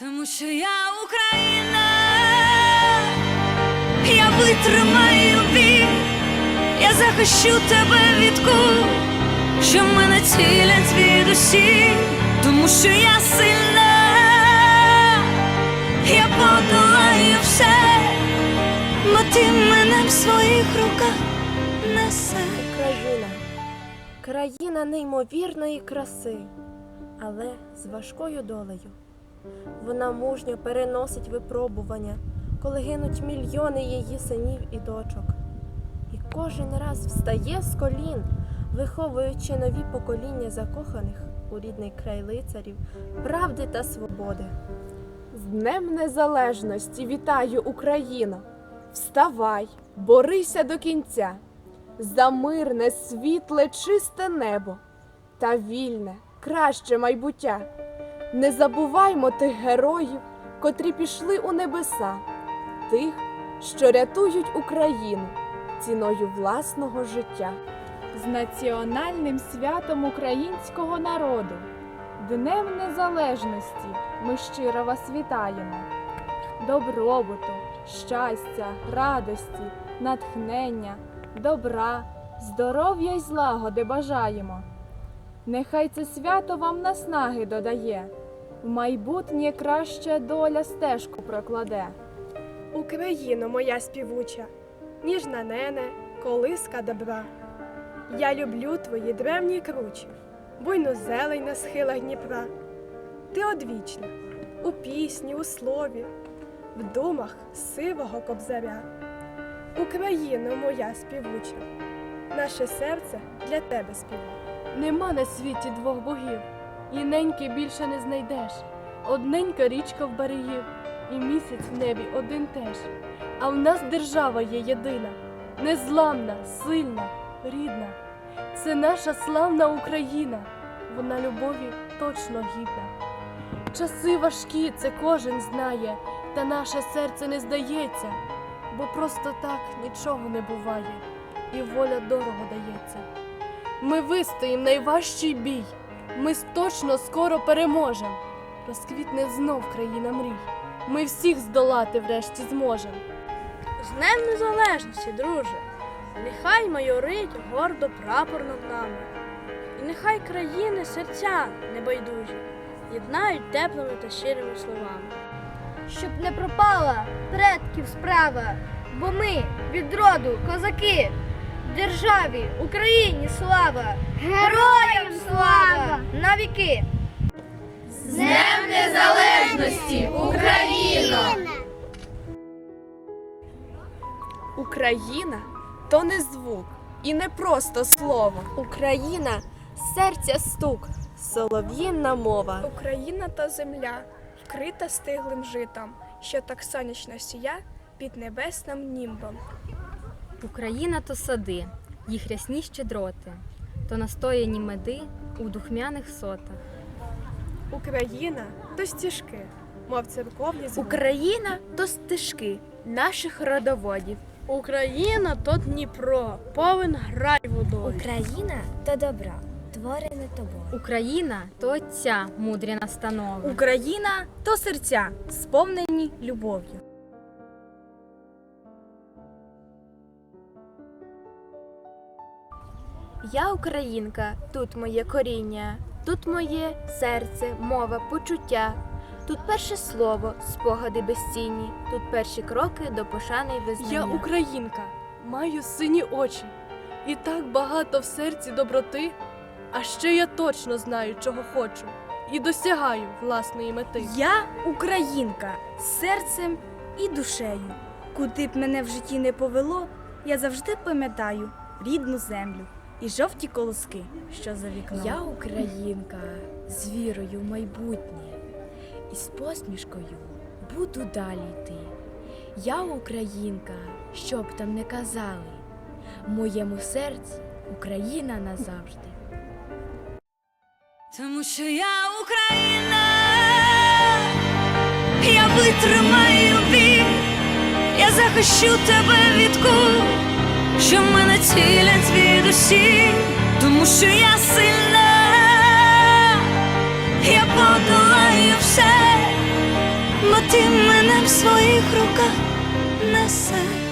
Тому що я Україна, я витримаю бій, я захищу тебе від кул, що мене цілять звідусі, тому що я сильна, я подолаю все, бо ти мене в своїх руках несеш. Україна. Країна неймовірної краси, але з важкою долею. Вона мужньо переносить випробування, коли гинуть мільйони її синів і дочок. І кожен раз встає з колін, виховуючи нові покоління закоханих у рідний край лицарів, правди та свободи. З Днем Незалежності вітаю Україно! Вставай, борися до кінця, за мирне, світле, чисте небо та вільне, краще майбуття. Не забуваймо тих героїв, котрі пішли у небеса, тих, що рятують Україну ціною власного життя. з національним святом українського народу, Днем Незалежності ми щиро вас вітаємо. Добробуту, щастя, радості, натхнення, добра, здоров'я й злагоди бажаємо. Нехай це свято вам наснаги додає, в майбутнє краща доля стежку прокладе. Україно, моя співуча, ніжна нене, колиска добра. Я люблю твої древні кручі, буйну зелень на схилах Дніпра. Ти одвічна, у пісні, у слові, в думах сивого кобзаря. Україно, моя співуча, наше серце для тебе співає. Нема на світі двох богів, і неньки більше не знайдеш. Одненька річка в берегів, і місяць в небі один теж. А в нас держава є єдина, незламна, сильна, рідна. Це наша славна Україна, вона любові точно гідна. Часи важкі, це кожен знає, та наше серце не здається, бо просто так нічого не буває, і воля дорого дається. Ми вистоїм найважчий бій. Ми точно скоро переможем. Розквітне знов країна мрій. Ми всіх здолати врешті зможем. З Днем Незалежності, друже, нехай майорить гордо прапор над нами, і нехай країни серця небайдужі єднають теплими та щирими словами. щоб не пропала предків справа, бо ми від роду козаки, державі Україні слава, героям слава навіки! З Днем Незалежності Україна! Україна то не звук і не просто слово. Україна серця стук, солов'їнна мова. Україна та земля, вкрита стиглим житом, що так сонячно сія під небесним німбом. Україна то сади, їх рясні щедроти, то настояні меди у духмяних сотах. Україна то стіжки, мов церковні звуки. Україна то стежки наших родоводів. Україна то Дніпро, повен грай водою. Україна то добро, творене тобою. Україна то отця мудрі настанови. Україна то серця, сповнені любов'ю. Я українка, тут моє коріння, тут моє серце, мова, почуття. Тут перше слово, спогади безцінні, тут перші кроки до пошани і визнання. Я українка, маю сині очі, і так багато в серці доброти. А ще я точно знаю, чого хочу, і досягаю власної мети. Я українка серцем і душею. Куди б мене в житті не повело, я завжди пам'ятаю рідну землю і жовті колоски, що за вікном. Я українка з вірою в майбутнє і з посмішкою буду далі йти. Я українка, що б там не казали, в моєму серці Україна назавжди. Тому що я Україна, я витримаю бій, я захищу тебе від кул, що мене цілять звідусі, тому що я сильна, я подолаю все, потім мене в своїх руках несе.